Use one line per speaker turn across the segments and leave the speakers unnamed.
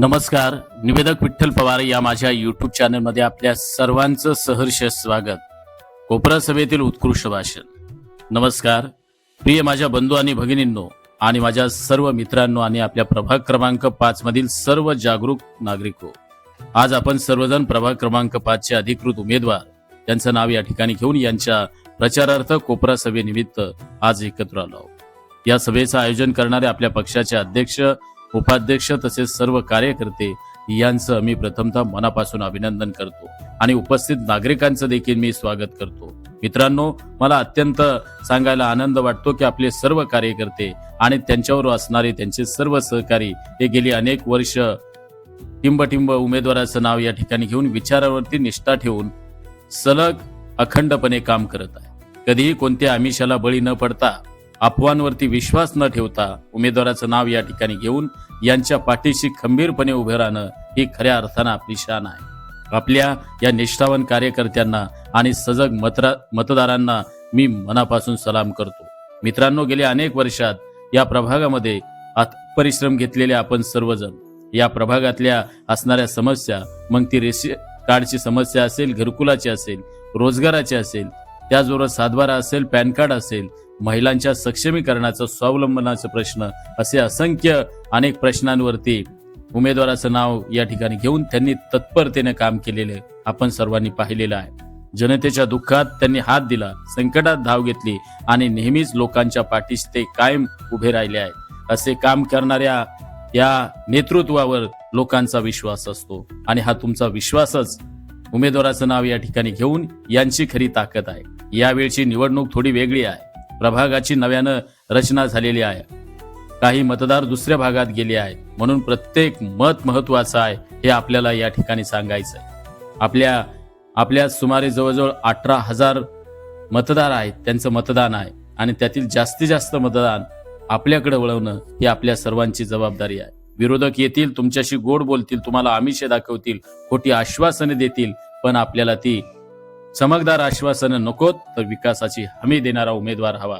नमस्कार निवेदक विठ्ठल पवार या माझ्या युट्यूब चॅनलमध्ये आपल्या सर्वांचं सहर्ष स्वागत. कोपरा सभेतील उत्कृष्ट भाषण. नमस्कार प्रिय माझ्या बंधू आणि भगिनींनो आणि माझ्या सर्व मित्रांनो आणि आपल्या प्रभाग क्रमांक पाच मधील सर्व जागरूक नागरिक. हो आज आपण सर्वजण प्रभाग क्रमांक पाचचे अधिकृत उमेदवार त्यांचं नाव या ठिकाणी घेऊन यांच्या प्रचारार्थ कोपरा सभेनिमित्त आज एकत्र आलो आहोत. या सभेचं आयोजन करणारे आपल्या पक्षाचे अध्यक्ष उपाध्यक्ष तसेच सर्व कार्यकर्ते यांचं मी प्रथमतः मनापासून अभिनंदन करतो. आणि उपस्थित नागरिकांचं देखील मी स्वागत करतो. मित्रांनो मला अत्यंत सांगायला आनंद वाटतो की आपले सर्व कार्यकर्ते आणि त्यांच्यावर असणारे त्यांचे सर्व सहकारी हे गेली अनेक वर्ष टिंबटिंब उमेदवाराचं नाव या ठिकाणी घेऊन विचारावरती निष्ठा ठेवून सलग अखंडपणे काम करत आहे. कधीही कोणत्या आमिषाला बळी न पडता अफवांवरती विश्वास न ठेवता उमेदवाराचं नाव या ठिकाणी घेऊन यांच्या पाठीशी खंबीरपणे उभे राहणं ही खऱ्या अर्थानं आपली शान आहे. आपल्या या निष्ठावान कार्यकर्त्यांना आणि सजग मतरा मतदारांना मी मनापासून सलाम करतो. मित्रांनो गेल्या अनेक वर्षात या प्रभागामध्ये परिश्रम घेतलेले आपण सर्वजण. या प्रभागातल्या असणाऱ्या समस्या मग ती रेशी कार्डची समस्या असेल घरकुलाची असेल रोजगाराची असेल त्याचबरोबर सातबारा असेल पॅन कार्ड असेल महिलांच्या सक्षमीकरणाचं स्वावलंबनाचा प्रश्न असे असंख्य अनेक प्रश्नांवरती उमेदवाराचं नाव या ठिकाणी घेऊन त्यांनी तत्परतेने काम केलेले आपण सर्वांनी पाहिलेलं आहे. जनतेच्या दुःखात त्यांनी हात दिला संकटात धाव घेतली आणि नेहमीच लोकांच्या पाठीशी ते कायम उभे राहिले आहे. असे काम करणाऱ्या या नेतृत्वावर लोकांचा विश्वास असतो आणि हा तुमचा विश्वासच उमेदवाराचं नाव या ठिकाणी घेऊन यांची खरी ताकद आहे. यावेळची निवडणूक थोडी वेगळी आहे. प्रभागाची नव्यानं रचना झालेली आहे. काही मतदार दुसऱ्या भागात गेले आहेत. म्हणून प्रत्येक मत महत्वाचं आहे हे आपल्याला या ठिकाणी सांगायचं आहे. आपल्या आपल्या सुमारे जवळजवळ अठरा हजार मतदार आहेत. त्यांचं मतदान आहे. आणि त्यातील जास्तीत जास्त मतदान आपल्याकडे वळवणं ही आपल्या सर्वांची जबाबदारी आहे. विरोधक येतील तुमच्याशी गोड बोलतील तुम्हाला आमिषे दाखवतील खोटी आश्वासने देतील पण आपल्याला ती चमकदार आश्वासनं नकोत तर विकासाची हमी देणारा उमेदवार हवा.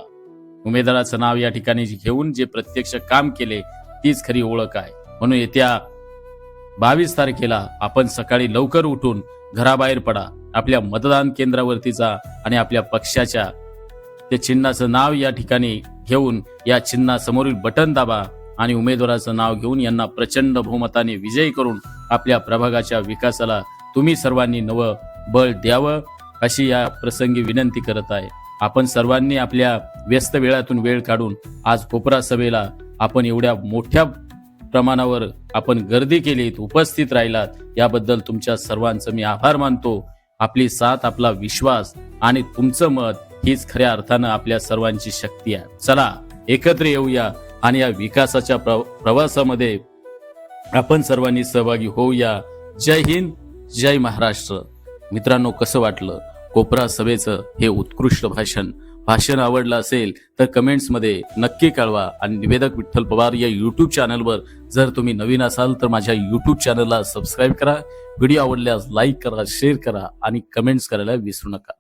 उमेदवाराचं नाव या ठिकाणी घेऊन जे प्रत्यक्ष काम केले तीच खरी ओळख आहे. म्हणून येत्या बावीस तारखेला आपण सकाळी लवकर उठून घराबाहेर पडा. आपल्या मतदान केंद्रावरती जा आणि आपल्या पक्षाच्या ते चिन्हाचं नाव या ठिकाणी घेऊन या चिन्हासमोरील बटन दाबा आणि उमेदवाराचं नाव घेऊन यांना प्रचंड बहुमताने विजयी करून आपल्या प्रभागाच्या विकासाला तुम्ही सर्वांनी नवं बळ द्यावं. अशी या प्रसंगी विनंती करत आहे. आपण सर्वांनी आपल्या व्यस्त वेळातून वेळ काढून आज कोपरा सभेला आपण एवढ्या मोठ्या प्रमाणावर आपण गर्दी केलीत उपस्थित राहिलात. याबद्दल तुमच्या सर्वांचं मी आभार मानतो. आपली साथ आपला विश्वास आणि तुमचं मत हीच खऱ्या अर्थानं आपल्या सर्वांची शक्ती आहे. चला एकत्र येऊया आणि या विकासाच्या प्र- प्रवासामध्ये आपण सर्वांनी सहभागी होऊया. जय हिंद जय महाराष्ट्र. मित्रांनो कसं वाटलं? कोपरा सभेचं हे उत्कृष्ट भाषण. भाषण आवडलं असेल तर कमेंट्समध्ये नक्की कळवा. आणि निवेदक विठ्ठल पवार या यूट्यूब चॅनलवर जर तुम्ही नवीन असाल तर माझ्या यूट्यूब चॅनलला सबस्क्राईब करा. व्हिडिओ आवडल्यास लाईक करा शेअर करा आणि कमेंट्स करायला विसरू नका.